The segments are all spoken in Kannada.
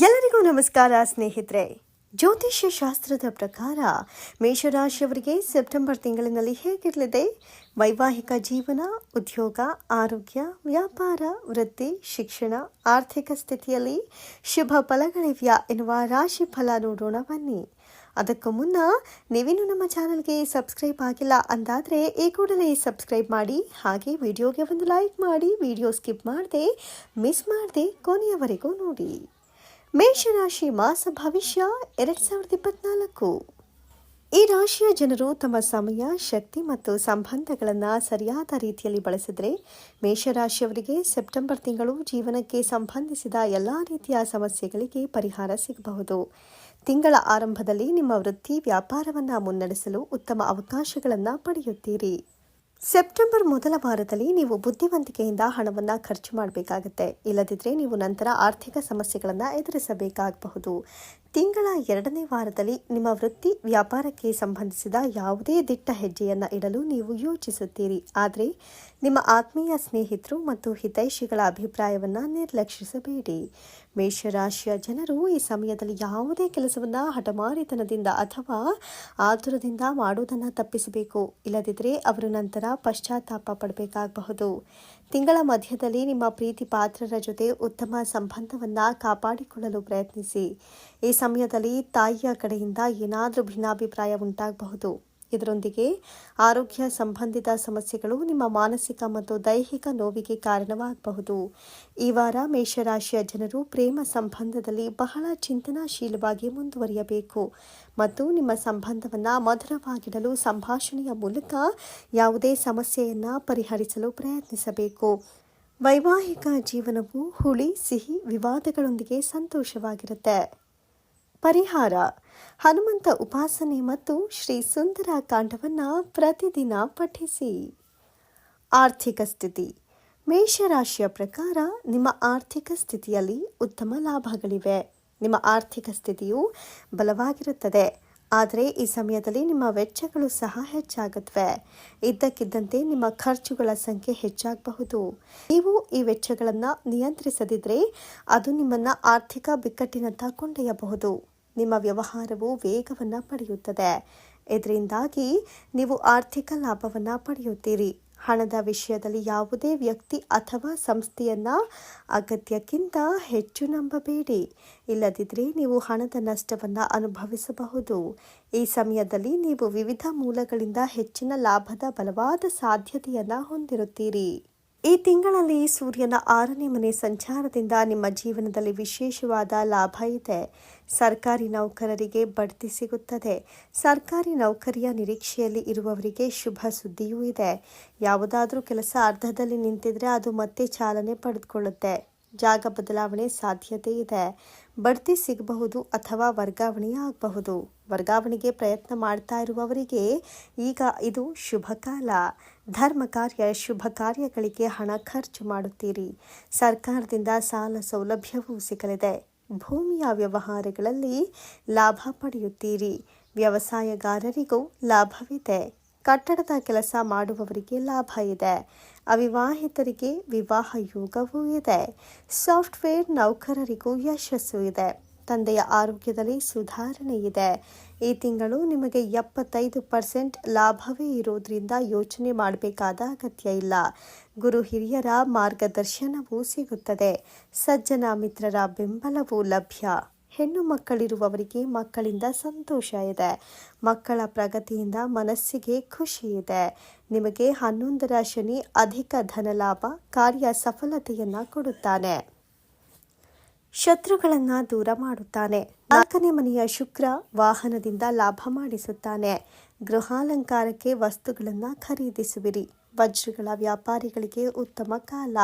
ಎಲ್ಲರಿಗೂ ನಮಸ್ಕಾರ, ಸ್ನೇಹಿತರೆ. ಜ್ಯೋತಿಷ್ಯ ಶಾಸ್ತ್ರದ ಪ್ರಕಾರ ಮೇಷರಾಶಿಯವರಿಗೆ ಸೆಪ್ಟೆಂಬರ್ ತಿಂಗಳಿನಲ್ಲಿ ಹೇಗಿರಲಿದೆ? ವೈವಾಹಿಕ ಜೀವನ, ಉದ್ಯೋಗ, ಆರೋಗ್ಯ, ವ್ಯಾಪಾರ, ವೃತ್ತಿ, ಶಿಕ್ಷಣ, ಆರ್ಥಿಕ ಸ್ಥಿತಿಯಲ್ಲಿ ಶುಭ ಫಲಗಳಿವ್ಯಾ ಎನ್ನುವ ರಾಶಿ ಫಲ ನೋಡೋಣ ಬನ್ನಿ. ಅದಕ್ಕೂ ಮುನ್ನ ನೀವೇನು ನಮ್ಮ ಚಾನಲ್ಗೆ ಸಬ್ಸ್ಕ್ರೈಬ್ ಆಗಿಲ್ಲ ಅಂದಾದರೆ ಈ ಕೂಡಲೇ ಸಬ್ಸ್ಕ್ರೈಬ್ ಮಾಡಿ, ಹಾಗೆ ವಿಡಿಯೋಗೆ ಒಂದು ಲೈಕ್ ಮಾಡಿ, ವಿಡಿಯೋ ಸ್ಕಿಪ್ ಮಾಡದೆ, ಮಿಸ್ ಮಾಡದೆ ಕೊನೆಯವರೆಗೂ ನೋಡಿ. ಮೇಷರಾಶಿ ಮಾಸ ಭವಿಷ್ಯ ಎರಡ್ ಸಾವಿರದ ಇಪ್ಪತ್ನಾಲ್ಕು. ಈ ರಾಶಿಯ ಜನರು ತಮ್ಮ ಸಮಯ, ಶಕ್ತಿ ಮತ್ತು ಸಂಬಂಧಗಳನ್ನು ಸರಿಯಾದ ರೀತಿಯಲ್ಲಿ ಬಳಸಿದರೆ ಮೇಷರಾಶಿಯವರಿಗೆ ಸೆಪ್ಟೆಂಬರ್ ತಿಂಗಳು ಜೀವನಕ್ಕೆ ಸಂಬಂಧಿಸಿದ ಎಲ್ಲ ರೀತಿಯ ಸಮಸ್ಯೆಗಳಿಗೆ ಪರಿಹಾರ ಸಿಗಬಹುದು. ತಿಂಗಳ ಆರಂಭದಲ್ಲಿ ನಿಮ್ಮ ವೃತ್ತಿ ವ್ಯಾಪಾರವನ್ನು ಮುನ್ನಡೆಸಲು ಉತ್ತಮ ಅವಕಾಶಗಳನ್ನು ಪಡೆಯುತ್ತೀರಿ. ಸೆಪ್ಟೆಂಬರ್ ಮೊದಲ ವಾರದಲ್ಲಿ ನೀವು ಬುದ್ಧಿವಂತಿಕೆಯಿಂದ ಹಣವನ್ನು ಖರ್ಚು ಮಾಡಬೇಕಾಗುತ್ತೆ. ಇಲ್ಲದಿದ್ದರೆ ನೀವು ನಂತರ ಆರ್ಥಿಕ ಸಮಸ್ಯೆಗಳನ್ನು ಎದುರಿಸಬೇಕಾಗಬಹುದು. ತಿಂಗಳ ಎರಡನೇ ವಾರದಲ್ಲಿ ನಿಮ್ಮ ವೃತ್ತಿ ವ್ಯಾಪಾರಕ್ಕೆ ಸಂಬಂಧಿಸಿದ ಯಾವುದೇ ದಿಟ್ಟ ಹೆಜ್ಜೆಯನ್ನು ಇಡಲು ನೀವು ಯೋಚಿಸುತ್ತೀರಿ. ಆದರೆ ನಿಮ್ಮ ಆತ್ಮೀಯ ಸ್ನೇಹಿತರು ಮತ್ತು ಹಿತೈಷಿಗಳ ಅಭಿಪ್ರಾಯವನ್ನು ನಿರ್ಲಕ್ಷಿಸಬೇಡಿ. ಮೇಷರಾಶಿಯ ಜನರು ಈ ಸಮಯದಲ್ಲಿ ಯಾವುದೇ ಕೆಲಸವನ್ನು ಹಠಮಾರಿತನದಿಂದ ಅಥವಾ ಆತುರದಿಂದ ಮಾಡುವುದನ್ನು ತಪ್ಪಿಸಬೇಕು. ಇಲ್ಲದಿದ್ದರೆ ಅವರು ನಂತರ ಪಶ್ಚಾತ್ತಾಪ ಪಡಬೇಕಾಗಬಹುದು. ತಿಂಗಳ ಮಧ್ಯದಲ್ಲಿ ನಿಮ್ಮ ಪ್ರೀತಿ ಪಾತ್ರರ ಜೊತೆ ಉತ್ತಮ ಸಂಬಂಧವನ್ನು ಕಾಪಾಡಿಕೊಳ್ಳಲು ಪ್ರಯತ್ನಿಸಿ. ಈ ಸಮಯದಲ್ಲಿ ತಾಯಿಯ ಕಡೆಯಿಂದ ಏನಾದರೂ ಭಿನ್ನಾಭಿಪ್ರಾಯ ಉಂಟಾಗಬಹುದು. ಇದರೊಂದಿಗೆ ಆರೋಗ್ಯ ಸಂಬಂಧಿತ ಸಮಸ್ಯೆಗಳು ನಿಮ್ಮ ಮಾನಸಿಕ ಮತ್ತು ದೈಹಿಕ ನೋವಿಗೆ ಕಾರಣವಾಗಬಹುದು. ಈ ವಾರ ಮೇಷರಾಶಿಯ ಜನರು ಪ್ರೇಮ ಸಂಬಂಧದಲ್ಲಿ ಬಹಳ ಚಿಂತನಾಶೀಲವಾಗಿ ಮುಂದುವರಿಯಬೇಕು ಮತ್ತು ನಿಮ್ಮ ಸಂಬಂಧವನ್ನು ಮಧುರವಾಗಿಡಲು ಸಂಭಾಷಣೆಯ ಮೂಲಕ ಯಾವುದೇ ಸಮಸ್ಯೆಯನ್ನು ಪರಿಹರಿಸಲು ಪ್ರಯತ್ನಿಸಬೇಕು. ವೈವಾಹಿಕ ಜೀವನವು ಹುಳಿ, ಸಿಹಿ, ವಿವಾದಗಳೊಂದಿಗೆ ಸಂತೋಷವಾಗಿರುತ್ತೆ. ಪರಿಹಾರ. ಹನುಮಂತ ಉಪಾಸನೆ ಮತ್ತು ಶ್ರೀ ಸುಂದರ ಕಾಂಡವನ್ನು ಪ್ರತಿದಿನ ಪಠಿಸಿ. ಆರ್ಥಿಕ ಸ್ಥಿತಿ. ಮೇಷರಾಶಿಯ ಪ್ರಕಾರ ನಿಮ್ಮ ಆರ್ಥಿಕ ಸ್ಥಿತಿಯಲ್ಲಿ ಉತ್ತಮ ಲಾಭಗಳಿವೆ. ನಿಮ್ಮ ಆರ್ಥಿಕ ಸ್ಥಿತಿಯು ಬಲವಾಗಿರುತ್ತದೆ. ಆದರೆ ಈ ಸಮಯದಲ್ಲಿ ನಿಮ್ಮ ವೆಚ್ಚಗಳು ಸಹ ಹೆಚ್ಚಾಗುತ್ತವೆ. ಇದ್ದಕ್ಕಿದ್ದಂತೆ ನಿಮ್ಮ ಖರ್ಚುಗಳ ಸಂಖ್ಯೆ ಹೆಚ್ಚಾಗಬಹುದು. ನೀವು ಈ ವೆಚ್ಚಗಳನ್ನು ನಿಯಂತ್ರಿಸದಿದ್ದರೆ ಅದು ನಿಮ್ಮನ್ನು ಆರ್ಥಿಕ ಬಿಕ್ಕಟ್ಟಿನತ್ತ ಕೊಂಡೊಯ್ಯಬಹುದು. ನಿಮ್ಮ ವ್ಯವಹಾರವು ವೇಗವನ್ನು ಪಡೆಯುತ್ತದೆ. ಇದರಿಂದಾಗಿ ನೀವು ಆರ್ಥಿಕ ಲಾಭವನ್ನು ಪಡೆಯುತ್ತೀರಿ. ಹಣದ ವಿಷಯದಲ್ಲಿ ಯಾವುದೇ ವ್ಯಕ್ತಿ ಅಥವಾ ಸಂಸ್ಥೆಯನ್ನ ಅಗತ್ಯಕ್ಕಿಂತ ಹೆಚ್ಚು ನಂಬಬೇಡಿ. ಇಲ್ಲದಿದ್ದರೆ ನೀವು ಹಣದ ನಷ್ಟವನ್ನು ಅನುಭವಿಸಬಹುದು. ಈ ಸಮಯದಲ್ಲಿ ನೀವು ವಿವಿಧ ಮೂಲಗಳಿಂದ ಹೆಚ್ಚಿನ ಲಾಭದ ಬಲವಾದ ಸಾಧ್ಯತೆಯನ್ನು ಹೊಂದಿರುತ್ತೀರಿ. ಈ ತಿಂಗಳಲ್ಲಿ ಸೂರ್ಯನ ಆರನೇ ಮನೆ ಸಂಚಾರದಿಂದ ನಿಮ್ಮ ಜೀವನದಲ್ಲಿ ವಿಶೇಷವಾದ ಲಾಭ ಇದೆ. ಸರ್ಕಾರಿ ನೌಕರರಿಗೆ ಬಡ್ತಿ ಸಿಗುತ್ತದೆ. ಸರ್ಕಾರಿ ನೌಕರಿಯ ನಿರೀಕ್ಷೆಯಲ್ಲಿ ಇರುವವರಿಗೆ ಶುಭ ಸುದ್ದಿಯೂ ಇದೆ. ಯಾವುದಾದರೂ ಕೆಲಸ ಅರ್ಧದಲ್ಲಿ ನಿಂತಿದ್ರೆ ಅದು ಮತ್ತೆ ಚಾಲನೆ ಪಡೆದುಕೊಳ್ಳುತ್ತೆ. ಜಾಗ ಬದಲಾವಣೆ ಸಾಧ್ಯತೆ ಇದೆ. ಬಡ್ತಿ ಸಿಗಬಹುದು ಅಥವಾ ವರ್ಗಾವಣೆ ಆಗಬಹುದು. ವರ್ಗಾವಣೆಗೆ ಪ್ರಯತ್ನ ಮಾಡ್ತಾ ಇರುವವರಿಗೆ ಈಗ ಇದು ಶುಭ ಕಾಲ. ಧರ್ಮ ಕಾರ್ಯ, ಶುಭ ಕಾರ್ಯಗಳಿಗೆ ಹಣ ಖರ್ಚು ಮಾಡುತ್ತೀರಿ. ಸರ್ಕಾರದಿಂದ ಸಾಲ ಸೌಲಭ್ಯವೂ ಸಿಗಲಿದೆ. ಭೂಮಿಯ ವ್ಯವಹಾರಗಳಲ್ಲಿ ಲಾಭ ಪಡೆಯುತ್ತೀರಿ. ವ್ಯವಸಾಯಗಾರರಿಗೂ ಲಾಭವಿದೆ. ಕಟ್ಟಡದ ಕೆಲಸ ಮಾಡುವವರಿಗೆ ಲಾಭ ಇದೆ. ಅವಿವಾಹಿತರಿಗೆ ವಿವಾಹ ಯೋಗವೂ ಇದೆ. ಸಾಫ್ಟ್ವೇರ್ ನೌಕರರಿಗೂ ಯಶಸ್ಸು ಇದೆ. ತಂದೆಯ ಆರೋಗ್ಯದಲ್ಲಿ ಸುಧಾರಣೆ ಇದೆ. ಈ ತಿಂಗಳು ನಿಮಗೆ ಎಪ್ಪತ್ತೈದು ಪರ್ಸೆಂಟ್ ಲಾಭವೇ ಇರೋದ್ರಿಂದ ಯೋಚನೆ ಮಾಡಬೇಕಾದ ಅಗತ್ಯ ಇಲ್ಲ. ಗುರು ಹಿರಿಯರ ಮಾರ್ಗದರ್ಶನವೂ ಸಿಗುತ್ತದೆ. ಸಜ್ಜನ ಮಿತ್ರರ ಬೆಂಬಲವೂ ಲಭ್ಯ. ಹೆಣ್ಣು ಮಕ್ಕಳಿರುವವರಿಗೆ ಮಕ್ಕಳಿಂದ ಸಂತೋಷ ಇದೆ. ಮಕ್ಕಳ ಪ್ರಗತಿಯಿಂದ ಮನಸ್ಸಿಗೆ ಖುಷಿ ಇದೆ. ನಿಮಗೆ ಹನ್ನೊಂದರ ಶನಿ ಅಧಿಕ ಧನಲಾಭ, ಕಾರ್ಯ ಸಫಲತೆಯನ್ನು ಕೊಡುತ್ತಾನೆ. ಶತ್ರುಗಳನ್ನ ದೂರ ಮಾಡುತ್ತಾನೆ. ನಾಲ್ಕನೇ ಮನೆಯ ಶುಕ್ರ ವಾಹನದಿಂದ ಲಾಭ ಮಾಡಿಸುತ್ತಾನೆ. ಗೃಹಾಲಂಕಾರಕ್ಕೆ ವಸ್ತುಗಳನ್ನು ಖರೀದಿಸುವಿರಿ. ವಜ್ರಗಳ ವ್ಯಾಪಾರಿಗಳಿಗೆ ಉತ್ತಮ ಕಾಲ.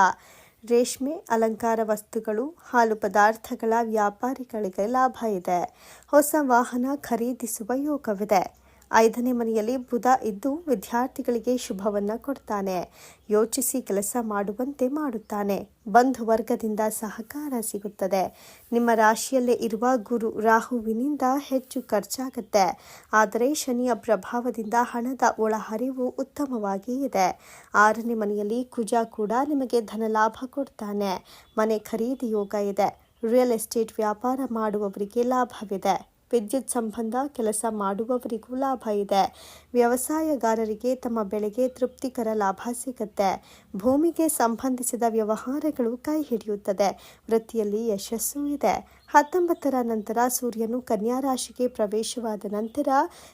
ರೇಷ್ಮೆ ಅಲಂಕಾರ ವಸ್ತುಗಳು, ಹಾಲು ಪದಾರ್ಥಗಳ ವ್ಯಾಪಾರಿಗಳಿಗೆ ಲಾಭ ಇದೆ. ಹೊಸ ವಾಹನ ಖರೀದಿಸುವ ಯೋಗವಿದೆ. ಐದನೇ ಮನೆಯಲ್ಲಿ ಬುಧ ಇದ್ದು ವಿದ್ಯಾರ್ಥಿಗಳಿಗೆ ಶುಭವನ್ನು ಕೊಡ್ತಾನೆ. ಯೋಚಿಸಿ ಕೆಲಸ ಮಾಡುವಂತೆ ಮಾಡುತ್ತಾನೆ. ಬಂಧು ವರ್ಗದಿಂದ ಸಹಕಾರ ಸಿಗುತ್ತದೆ. ನಿಮ್ಮ ರಾಶಿಯಲ್ಲೇ ಇರುವ ಗುರು ರಾಹುವಿನಿಂದ ಹೆಚ್ಚು ಖರ್ಚಾಗುತ್ತೆ. ಆದರೆ ಶನಿಯ ಪ್ರಭಾವದಿಂದ ಹಣದ ಒಳಹರಿವು ಉತ್ತಮವಾಗಿ ಇದೆ. ಆರನೇ ಮನೆಯಲ್ಲಿ ಕುಜ ಕೂಡ ನಿಮಗೆ ಧನಲಾಭ ಕೊಡ್ತಾನೆ. ಮನೆ ಖರೀದಿ ಯೋಗ ಇದೆ. ರಿಯಲ್ ಎಸ್ಟೇಟ್ ವ್ಯಾಪಾರ ಮಾಡುವವರಿಗೆ ಲಾಭವಿದೆ. ವಿದ್ಯುತ್ ಸಂಬಂಧ ಕೆಲಸ ಮಾಡುವವರಿಗೂ ಲಾಭ ಇದೆ. ವ್ಯವಸಾಯಗಾರರಿಗೆ ತಮ್ಮ ಬೆಳೆಗೆ ತೃಪ್ತಿಕರ ಲಾಭ ಸಿಗುತ್ತೆ. ಭೂಮಿಗೆ ಸಂಬಂಧಿಸಿದ ವ್ಯವಹಾರಗಳು ಕೈ ಹಿಡಿಯುತ್ತದೆ. ವೃತ್ತಿಯಲ್ಲಿ ಯಶಸ್ಸು ಇದೆ. ಹತ್ತೊಂಬತ್ತರ ನಂತರ ಸೂರ್ಯನು ಕನ್ಯಾ ರಾಶಿಗೆ ಪ್ರವೇಶವಾದ ನಂತರ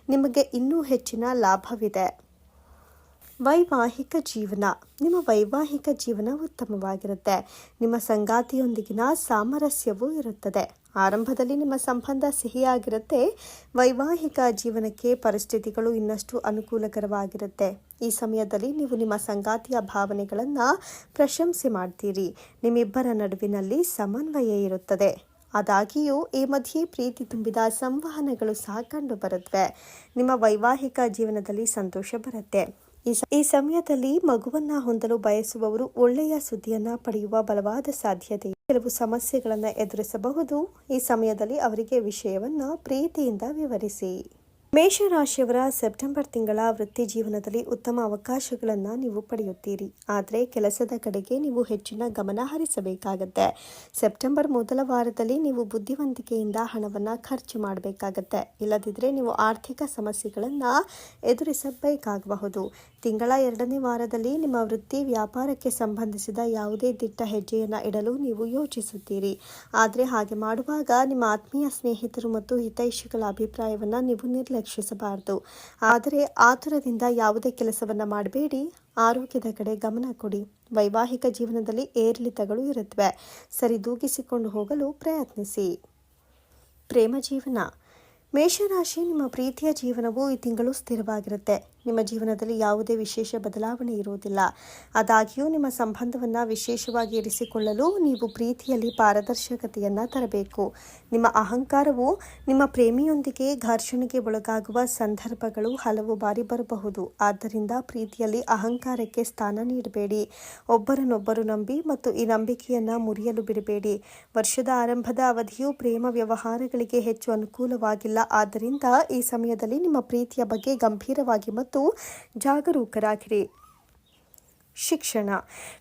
ನಿಮಗೆ ಇನ್ನೂ ಹೆಚ್ಚಿನ ಲಾಭವಿದೆ. ವೈವಾಹಿಕ ಜೀವನ. ನಿಮ್ಮ ವೈವಾಹಿಕ ಜೀವನ ಉತ್ತಮವಾಗಿರುತ್ತೆ. ನಿಮ್ಮ ಸಂಗಾತಿಯೊಂದಿಗಿನ ಸಾಮರಸ್ಯವೂ ಇರುತ್ತದೆ. ಆರಂಭದಲ್ಲಿ ನಿಮ್ಮ ಸಂಬಂಧ ಸಿಹಿಯಾಗಿರುತ್ತೆ. ವೈವಾಹಿಕ ಜೀವನಕ್ಕೆ ಪರಿಸ್ಥಿತಿಗಳು ಇನ್ನಷ್ಟು ಅನುಕೂಲಕರವಾಗಿರುತ್ತೆ. ಈ ಸಮಯದಲ್ಲಿ ನೀವು ನಿಮ್ಮ ಸಂಗಾತಿಯ ಭಾವನೆಗಳನ್ನು ಪ್ರಶಂಸೆ ಮಾಡ್ತೀರಿ. ನಿಮ್ಮಿಬ್ಬರ ನಡುವಿನಲ್ಲಿ ಸಮನ್ವಯ ಇರುತ್ತದೆ. ಆದಾಗಿಯೂ, ಈ ಮಧ್ಯೆ ಪ್ರೀತಿ ತುಂಬಿದ ಸಂವಹನಗಳು ಸಹ ಕಂಡು ಬರುತ್ತವೆ ನಿಮ್ಮ ವೈವಾಹಿಕ ಜೀವನದಲ್ಲಿ ಸಂತೋಷ ಬರುತ್ತೆ. ಈ ಸಮಯದಲ್ಲಿ ಮಗುವನ್ನ ಹೊಂದಲು ಬಯಸುವವರು ಒಳ್ಳೆಯ ಸುದ್ದಿಯನ್ನ ಪಡೆಯುವ ಬಲವಾದ ಸಾಧ್ಯತೆ. ಕೆಲವು ಸಮಸ್ಯೆಗಳನ್ನು ಎದುರಿಸಬಹುದು. ಈ ಸಮಯದಲ್ಲಿ ಅವರಿಗೆ ವಿಷಯವನ್ನ ಪ್ರೀತಿಯಿಂದ ವಿವರಿಸಿ. ಮೇಷರಾಶಿಯವರ ಸೆಪ್ಟೆಂಬರ್ ತಿಂಗಳ ವೃತ್ತಿ ಜೀವನದಲ್ಲಿ ಉತ್ತಮ ಅವಕಾಶಗಳನ್ನು ನೀವು ಪಡೆಯುತ್ತೀರಿ. ಆದರೆ ಕೆಲಸದ ಕಡೆಗೆ ನೀವು ಹೆಚ್ಚಿನ ಗಮನ ಹರಿಸಬೇಕಾಗತ್ತೆ. ಸೆಪ್ಟೆಂಬರ್ ಮೊದಲ ವಾರದಲ್ಲಿ ನೀವು ಬುದ್ಧಿವಂತಿಕೆಯಿಂದ ಹಣವನ್ನು ಖರ್ಚು ಮಾಡಬೇಕಾಗತ್ತೆ. ಇಲ್ಲದಿದ್ದರೆ ನೀವು ಆರ್ಥಿಕ ಸಮಸ್ಯೆಗಳನ್ನು ಎದುರಿಸಬೇಕಾಗಬಹುದು. ತಿಂಗಳ ಎರಡನೇ ವಾರದಲ್ಲಿ ನಿಮ್ಮ ವೃತ್ತಿ ವ್ಯಾಪಾರಕ್ಕೆ ಸಂಬಂಧಿಸಿದ ಯಾವುದೇ ದಿಟ್ಟ ಹೆಜ್ಜೆಯನ್ನು ಇಡಲು ನೀವು ಯೋಚಿಸುತ್ತೀರಿ. ಆದರೆ ಹಾಗೆ ಮಾಡುವಾಗ ನಿಮ್ಮ ಆತ್ಮೀಯ ಸ್ನೇಹಿತರು ಮತ್ತು ಹಿತೈಷಿಗಳ ಅಭಿಪ್ರಾಯವನ್ನು ನೀವು ನಿರ್ಲಕ್ಷಿಸಬಾರದು. ಆದರೆ ಆತುರದಿಂದ ಯಾವುದೇ ಕೆಲಸವನ್ನು ಮಾಡಬೇಡಿ. ಆರೋಗ್ಯದ ಕಡೆ ಗಮನ ಕೊಡಿ. ವೈವಾಹಿಕ ಜೀವನದಲ್ಲಿ ಏರಿಳಿತಗಳು ಇರುತ್ತವೆ ಸರಿದೂಗಿಸಿಕೊಂಡು ಹೋಗಲು ಪ್ರಯತ್ನಿಸಿ. ಪ್ರೇಮ ಜೀವನ. ಮೇಷರಾಶಿ ನಿಮ್ಮ ಪ್ರೀತಿಯ ಜೀವನವು ಈ ತಿಂಗಳು ಸ್ಥಿರವಾಗಿರುತ್ತೆ. ನಿಮ್ಮ ಜೀವನದಲ್ಲಿ ಯಾವುದೇ ವಿಶೇಷ ಬದಲಾವಣೆ ಇರುವುದಿಲ್ಲ. ಆದಾಗ್ಯೂ, ನಿಮ್ಮ ಸಂಬಂಧವನ್ನು ವಿಶೇಷವಾಗಿ ಇರಿಸಿಕೊಳ್ಳಲು ನೀವು ಪ್ರೀತಿಯಲ್ಲಿ ಪಾರದರ್ಶಕತೆಯನ್ನು ತರಬೇಕು. ನಿಮ್ಮ ಅಹಂಕಾರವು ನಿಮ್ಮ ಪ್ರೇಮಿಯೊಂದಿಗೆ ಘರ್ಷಣೆಗೆ ಒಳಗಾಗುವ ಸಂದರ್ಭಗಳು ಹಲವು ಬಾರಿ ಬರಬಹುದು. ಆದ್ದರಿಂದ ಪ್ರೀತಿಯಲ್ಲಿ ಅಹಂಕಾರಕ್ಕೆ ಸ್ಥಾನ ನೀಡಬೇಡಿ. ಒಬ್ಬರನ್ನೊಬ್ಬರು ನಂಬಿ ಮತ್ತು ಈ ನಂಬಿಕೆಯನ್ನು ಮುರಿಯಲು ಬಿಡಬೇಡಿ. ವರ್ಷದ ಆರಂಭದ ಅವಧಿಯು ಪ್ರೇಮ ವ್ಯವಹಾರಗಳಿಗೆ ಹೆಚ್ಚು ಅನುಕೂಲವಾಗಿಲ್ಲ. ಆದ್ದರಿಂದ ಈ ಸಮಯದಲ್ಲಿ ನಿಮ್ಮ ಪ್ರೀತಿಯ ಬಗ್ಗೆ ಗಂಭೀರವಾಗಿ ಮತ್ತು ಜಾಗರೂಕರಾಗಿರಿ. ಶಿಕ್ಷಣ.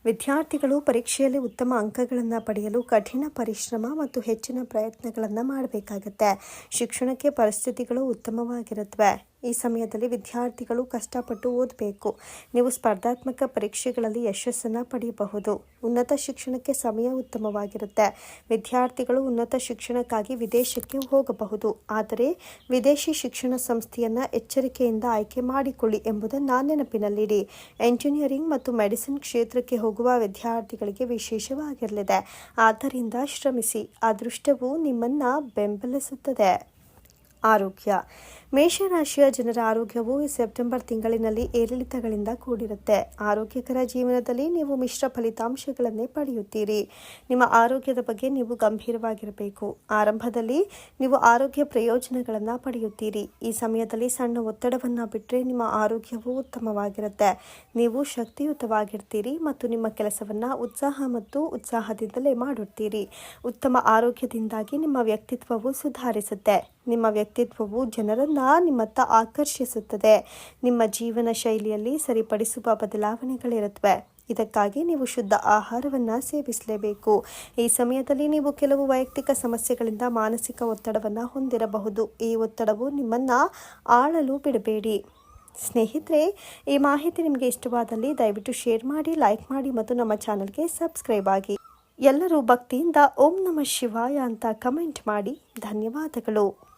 ವಿದ್ಯಾರ್ಥಿಗಳು ಪರೀಕ್ಷೆಯಲ್ಲಿ ಉತ್ತಮ ಅಂಕಗಳನ್ನು ಪಡೆಯಲು ಕಠಿಣ ಪರಿಶ್ರಮ ಮತ್ತು ಹೆಚ್ಚಿನ ಪ್ರಯತ್ನಗಳನ್ನು ಮಾಡಬೇಕಾಗತ್ತೆ. ಶಿಕ್ಷಣಕ್ಕೆ ಪರಿಸ್ಥಿತಿಗಳು ಉತ್ತಮವಾಗಿರುತ್ತವೆ ಈ ಸಮಯದಲ್ಲಿ ವಿದ್ಯಾರ್ಥಿಗಳು ಕಷ್ಟಪಟ್ಟು ಓದಬೇಕು. ನೀವು ಸ್ಪರ್ಧಾತ್ಮಕ ಪರೀಕ್ಷೆಗಳಲ್ಲಿ ಯಶಸ್ಸನ್ನು ಪಡೆಯಬಹುದು. ಉನ್ನತ ಶಿಕ್ಷಣಕ್ಕೆ ಸಮಯ ಉತ್ತಮವಾಗಿರುತ್ತೆ. ವಿದ್ಯಾರ್ಥಿಗಳು ಉನ್ನತ ಶಿಕ್ಷಣಕ್ಕಾಗಿ ವಿದೇಶಕ್ಕೆ ಹೋಗಬಹುದು. ಆದರೆ ವಿದೇಶಿ ಶಿಕ್ಷಣ ಸಂಸ್ಥೆಯನ್ನು ಎಚ್ಚರಿಕೆಯಿಂದ ಆಯ್ಕೆ ಮಾಡಿಕೊಳ್ಳಿ ಎಂಬುದನ್ನು ನೆನಪಿನಲ್ಲಿಡಿ. ಎಂಜಿನಿಯರಿಂಗ್ ಮತ್ತು ಮೆಡಿಸಿನ್ ಕ್ಷೇತ್ರಕ್ಕೆ ಹೋಗುವ ವಿದ್ಯಾರ್ಥಿಗಳಿಗೆ ವಿಶೇಷವಾಗಿರಲಿದೆ. ಆದ್ದರಿಂದ ಶ್ರಮಿಸಿ. ಅದೃಷ್ಟವು ನಿಮ್ಮನ್ನು ಬೆಂಬಲಿಸುತ್ತದೆ. ಆರೋಗ್ಯ. ಮೇಷರಾಶಿಯ ಜನರ ಆರೋಗ್ಯವು ಸೆಪ್ಟೆಂಬರ್ ತಿಂಗಳಿನಲ್ಲಿ ಏರಿಳಿತಗಳಿಂದ ಕೂಡಿರುತ್ತೆ. ಆರೋಗ್ಯಕರ ಜೀವನದಲ್ಲಿ ನೀವು ಮಿಶ್ರ ಫಲಿತಾಂಶಗಳನ್ನೇ ಪಡೆಯುತ್ತೀರಿ. ನಿಮ್ಮ ಆರೋಗ್ಯದ ಬಗ್ಗೆ ನೀವು ಗಂಭೀರವಾಗಿರಬೇಕು. ಆರಂಭದಲ್ಲಿ ನೀವು ಆರೋಗ್ಯ ಪ್ರಯೋಜನಗಳನ್ನು ಪಡೆಯುತ್ತೀರಿ. ಈ ಸಮಯದಲ್ಲಿ ಸಣ್ಣ ಒತ್ತಡವನ್ನು ಬಿಟ್ಟರೆ ನಿಮ್ಮ ಆರೋಗ್ಯವು ಉತ್ತಮವಾಗಿರುತ್ತೆ. ನೀವು ಶಕ್ತಿಯುತವಾಗಿರ್ತೀರಿ ಮತ್ತು ನಿಮ್ಮ ಕೆಲಸವನ್ನು ಉತ್ಸಾಹ ಮತ್ತು ಉತ್ಸಾಹದಿಂದಲೇ ಮಾಡುತ್ತೀರಿ. ಉತ್ತಮ ಆರೋಗ್ಯದಿಂದಾಗಿ ನಿಮ್ಮ ವ್ಯಕ್ತಿತ್ವವು ಸುಧಾರಿಸುತ್ತೆ. ನಿಮ್ಮ ವ್ಯಕ್ತಿತ್ವವು ಜನರನ್ನ ನಿಮ್ಮತ್ತ ಆಕರ್ಷಿಸುತ್ತದೆ. ನಿಮ್ಮ ಜೀವನ ಶೈಲಿಯಲ್ಲಿ ಸರಿಪಡಿಸುವ ಬದಲಾವಣೆಗಳಿರುತ್ತವೆ. ಇದಕ್ಕಾಗಿ ನೀವು ಶುದ್ಧ ಆಹಾರವನ್ನು ಸೇವಿಸಲೇಬೇಕು. ಈ ಸಮಯದಲ್ಲಿ ನೀವು ಕೆಲವು ವೈಯಕ್ತಿಕ ಸಮಸ್ಯೆಗಳಿಂದ ಮಾನಸಿಕ ಒತ್ತಡವನ್ನು ಹೊಂದಿರಬಹುದು. ಈ ಒತ್ತಡವು ನಿಮ್ಮನ್ನು ಆಳಲು ಬಿಡಬೇಡಿ. ಸ್ನೇಹಿತರೆ, ಈ ಮಾಹಿತಿ ನಿಮಗೆ ಇಷ್ಟವಾದಲ್ಲಿ ದಯವಿಟ್ಟು ಶೇರ್ ಮಾಡಿ, ಲೈಕ್ ಮಾಡಿ ಮತ್ತು ನಮ್ಮ ಚಾನಲ್ಗೆ ಸಬ್ಸ್ಕ್ರೈಬ್ ಆಗಿ. ಎಲ್ಲರೂ ಭಕ್ತಿಯಿಂದ ಓಂ ನಮ ಶಿವಾಯ ಅಂತ ಕಮೆಂಟ್ ಮಾಡಿ. ಧನ್ಯವಾದಗಳು.